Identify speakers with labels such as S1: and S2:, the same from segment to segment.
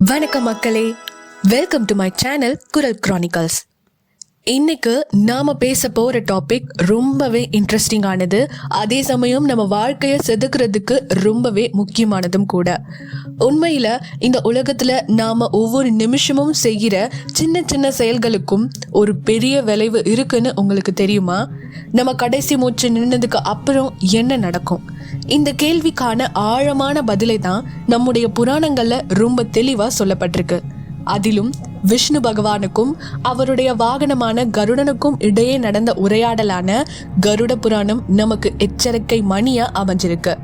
S1: வணக்கம் மக்களே. Welcome to my channel Kural chronicles இன்னைக்கு நாம பேச போற டாபிக் ரொம்பவே இன்ட்ரெஸ்டிங்கானது அதே சமயம் நம்ம வாழ்க்கையை செதுக்குறதுக்கு ரொம்பவே முக்கியமானதும் கூட. உண்மையில இந்த உலகத்துல நாம ஒவ்வொரு நிமிஷமும் செய்கிற சின்ன சின்ன செயல்களுக்கும் ஒரு பெரிய விளைவு இருக்குன்னு உங்களுக்கு தெரியுமா? நம்ம கடைசி மூச்சு நின்னதுக்கு அப்புறம் என்ன நடக்கும்? இந்த கேள்விக்கான ஆழமான பதிலை தான் நம்முடைய புராணங்கள்ல ரொம்ப தெளிவா சொல்லப்பட்டிருக்கு. அதிலும் விஷ்ணு பகவானுக்கும் அவருடைய வாகனமான கருடனுக்கும் இடையே நடந்த உரையாடலான கருட புராணம் நமக்கு எச்சரிக்கை மணியா அமைஞ்சிருக்கு.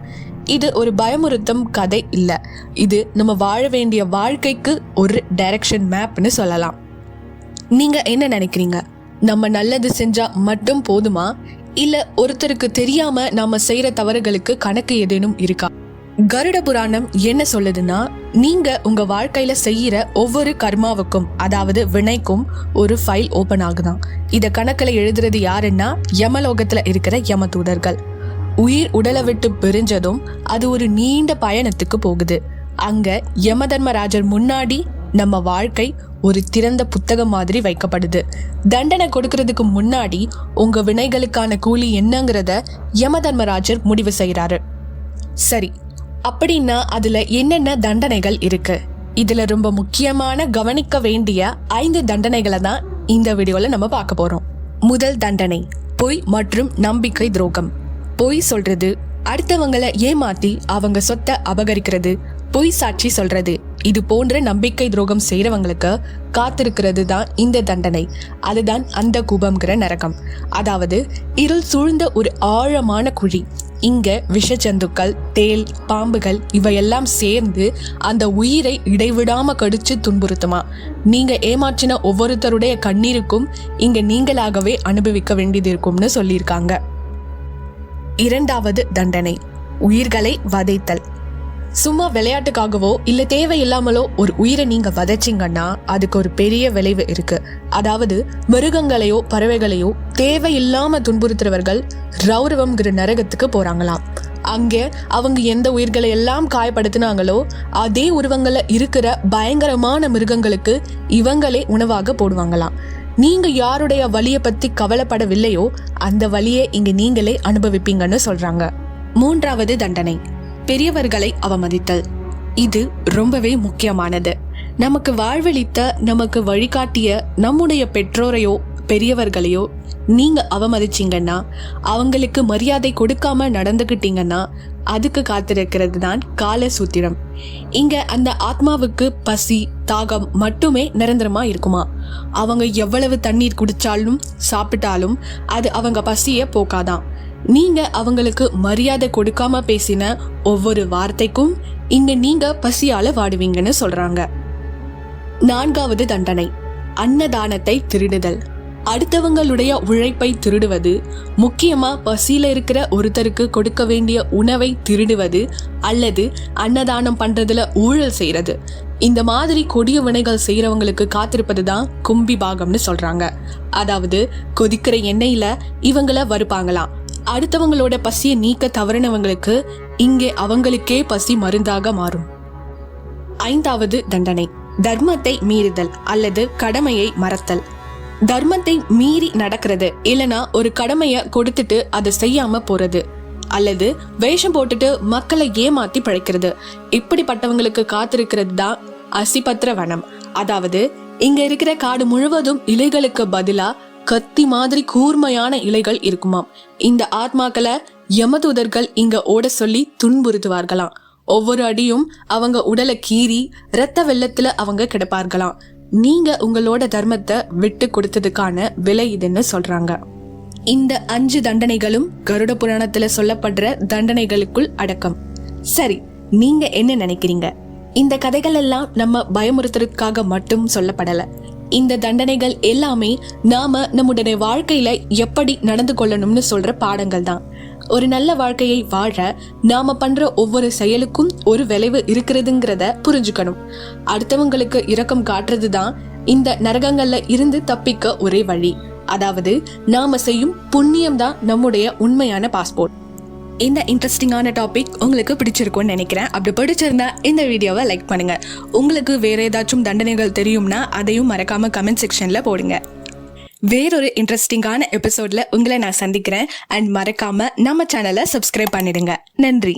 S1: இது ஒரு பயமுறுத்தும் கதை இல்ல. இது நம்ம வாழ வேண்டிய வாழ்க்கைக்கு ஒரு டைரக்ஷன் மேப்னு சொல்லலாம். நீங்க என்ன நினைக்கிறீங்க? நம்ம நல்லது செஞ்சா மட்டும் போதுமா? இல்ல ஒருத்தருக்கு தெரியாம நாம செய்யற தவறுகளுக்கு கணக்கு ஏதேனும் இருக்கா? கருட புராணம் என்ன சொல்லுதுன்னா நீங்க உங்க வாழ்க்கையில செய்யற ஒவ்வொரு கர்மாவுக்கும் அதாவது வினைக்கும் ஒரு ஃபைல் ஓபன் ஆகுதான். இத கணக்குல எழுதுறது யாருன்னா யமலோகத்துல இருக்கிற யமதூதர்கள். உயிர் உடலை விட்டு பிரிஞ்சதும் அது ஒரு நீண்ட பயணத்துக்கு போகுது. அங்க யமதர்மராஜர் முன்னாடி நம்ம வாழ்க்கை ஒரு திறந்த புத்தகம் மாதிரி வைக்கப்படுது. தண்டனை கொடுக்கறதுக்கு முன்னாடி உங்க வினைகளுக்கான கூலி என்னங்கிறத யமதர்மராஜர் முடிவு செய்கிறாரு சரி அப்படின்னா அதுல என்னென்ன தண்டனைகள் இருக்கு? இதுல ரொம்ப முக்கியமான கவனிக்க வேண்டிய ஐந்து தண்டனைகளை தான் இந்த வீடியோல நம்ம பார்க்க போறோம். முதல் தண்டனை பொய் மற்றும் நம்பிக்கை துரோகம். பொய் சொல்றது அடுத்தவங்களை ஏமாத்தி அவங்க சொத்தை அபகரிக்கிறது. பொய் சாட்சி சொல்றது இது போன்ற நம்பிக்கை துரோகம் செய்யறவங்களுக்கு காத்திருக்கிறது தான் இந்த தண்டனை. அதுதான் அந்த கூபம்ங்கிற நரகம். அதாவது இருள் சூழ்ந்த ஒரு ஆழமான குழி. இங்க விஷஜந்துக்கள் தேல் பாம்புகள் இவையெல்லாம் சேர்ந்து அந்த உயிரை இடைவிடாம கடிச்சு துன்புறுத்துமா. நீங்க ஏமாற்றின ஒவ்வொருத்தருடைய கண்ணீருக்கும் இங்க நீங்களாகவே அனுபவிக்க வேண்டியது இருக்கும்னு சொல்லியிருக்காங்க. இரண்டாவது தண்டனை உயிர்களை வதைத்தல். சும்மா விளையாட்டுக்காகவோ இல்ல தேவையில்லாமலோ ஒரு உயிரை நீங்க வதைச்சிங்கன்னா அதுக்கு ஒரு பெரிய விளைவு இருக்கு. அதாவது மிருகங்களையோ பறவைகளையோ தேவையில்லாம துன்புறுத்துறவர்கள் ரௌரவம்ங்கிற நரகத்துக்கு போறாங்களாம். அங்கே அவங்க எந்த உயிர்களை எல்லாம் காயப்படுத்தினாங்களோ அதே உருவங்கள்ல இருக்கிற பயங்கரமான மிருகங்களுக்கு இவங்களே உணவாக போடுவாங்களாம். நீங்க யாருடைய வழியை பத்தி கவலைப்படவில்லையோ அந்த வழியை இங்க நீங்களே அனுபவிப்பீங்கன்னு சொல்றாங்க. மூன்றாவது தண்டனை. பெரியவர்களை அவமதித்தல். இது ரொம்பவே முக்கியமானது. நமக்கு வாழ்வளித்த நமக்கு வழிகாட்டிய நம்முடைய பெற்றோரையோ பெரியவர்களையோ நீங்க அவமதிச்சிங்கன்னா அவங்களுக்கு மரியாதை கொடுக்காம நடந்துக்கிட்டீங்கன்னா அதுக்கு காத்திருக்கிறது தான் கால சூத்திரம். இங்க அந்த ஆத்மாவுக்கு பசி தாகம் மட்டுமே நிரந்தரமா இருக்குமா? அவங்க எவ்வளவு தண்ணீர் குடிச்சாலும் சாப்பிட்டாலும் அது அவங்க பசியை போக்காதான். நீங்க அவங்களுக்கு மரியாதை கொடுக்காம பேசின ஒவ்வொரு வார்த்தைக்கும் இங்க நீங்க பசியால வாடுவீங்கன்னு சொல்றாங்க. நான்காவது தண்டனை அன்னதானத்தை திருடுதல். அடுத்தவங்களுடைய உழைப்பை திருடுவது முக்கியமா பசியில இருக்கிற ஒருத்தருக்கு கொடுக்க வேண்டிய உணவை திருடுவது அல்லது அன்னதானம் பண்றதுல ஊழல் செய்யறது இந்த மாதிரி கொடிய வினைகள் செய்யறவங்களுக்கு காத்திருப்பது தான் கும்பி பாகம்னு சொல்றாங்க. அதாவது கொதிக்கிற எண்ணெயில இவங்கள வறுப்பாங்களாம். அடுத்தவங்களோட பசியை நீக்க தவறினவங்களுக்கு இங்கே அவங்களுக்கே பசி மருந்தாக மாறும். ஐந்தாவது தண்டனை. தர்மத்தை மீறுதல் அல்லது கடமையை மறத்தல். தர்மத்தை மீறி நடக்கிறது இல்லனா ஒரு கடமைய கொடுத்துட்டு அதை செய்யாம போறது அல்லது வேஷம் போட்டுட்டு மக்களை ஏமாத்தி பழைக்கிறது. இப்படிப்பட்டவங்களுக்கு காத்திருக்கிறது தான் அசிபத்திர வனம். அதாவது இங்க இருக்கிற காடு முழுவதும் இலைகளுக்கு பதிலா கத்தி மாதிரி கூர்மையான இலைகள் இருக்குமாம். இந்த ஆத்மாக்களை யமதூதர்கள் இங்க ஓட சொல்லி துன்புறுத்துவார்களாம். ஒவ்வொரு அடியும் அவங்க உடலை கீறி இரத்த வெள்ளத்துல அவங்க கிடப்பார்களாம். நீங்க உங்களோட தர்மத்தை விட்டு கொடுத்ததுக்கான விலை இதுன்னு சொல்றாங்க. இந்த அஞ்சு தண்டனைகளும் கருட புராணத்துல சொல்லப்படுற தண்டனைகளுக்குள் அடக்கம். சரி நீங்க என்ன நினைக்கிறீங்க? இந்த கதைகள் எல்லாம் நம்ம பயமுறுத்துறதுக்காக மட்டும் சொல்லப்படலை. இந்த தண்டனைகள் எல்லாமே நாம நம்முடைய வாழ்க்கையில எப்படி நடந்து கொள்ளணும்னு சொல்ற பாடங்கள் தான். ஒரு நல்ல வாழ்க்கையை வாழ நாம பண்ற ஒவ்வொரு செயலுக்கும் ஒரு விளைவு இருக்கிறதுங்கிறத புரிஞ்சுக்கணும். அடுத்தவங்களுக்கு இரக்கம் காட்டுறது தான் இந்த நரகங்கள்ல இருந்து தப்பிக்க ஒரே வழி. அதாவது நாம செய்யும் புண்ணியம் தான் நம்முடைய உண்மையான பாஸ்போர்ட் இந்த இன்ட்ரெஸ்டிங்கான டாபிக் உங்களுக்கு பிடிச்சிருக்கும்னு நினைக்கிறேன். அப்படி பிடிச்சிருந்தா இந்த வீடியோவை லைக் பண்ணுங்கள் உங்களுக்கு வேற ஏதாச்சும் தண்டனைகள் தெரியும்னா அதையும் மறக்காமல் கமெண்ட் செக்ஷனில் போடுங்க. வேறொரு இன்ட்ரெஸ்டிங்கான எபிசோடில் உங்களை நான் சந்திக்கிறேன். அண்ட் மறக்காமல் நம்ம சேனலை சப்ஸ்கிரைப் பண்ணிடுங்க. நன்றி.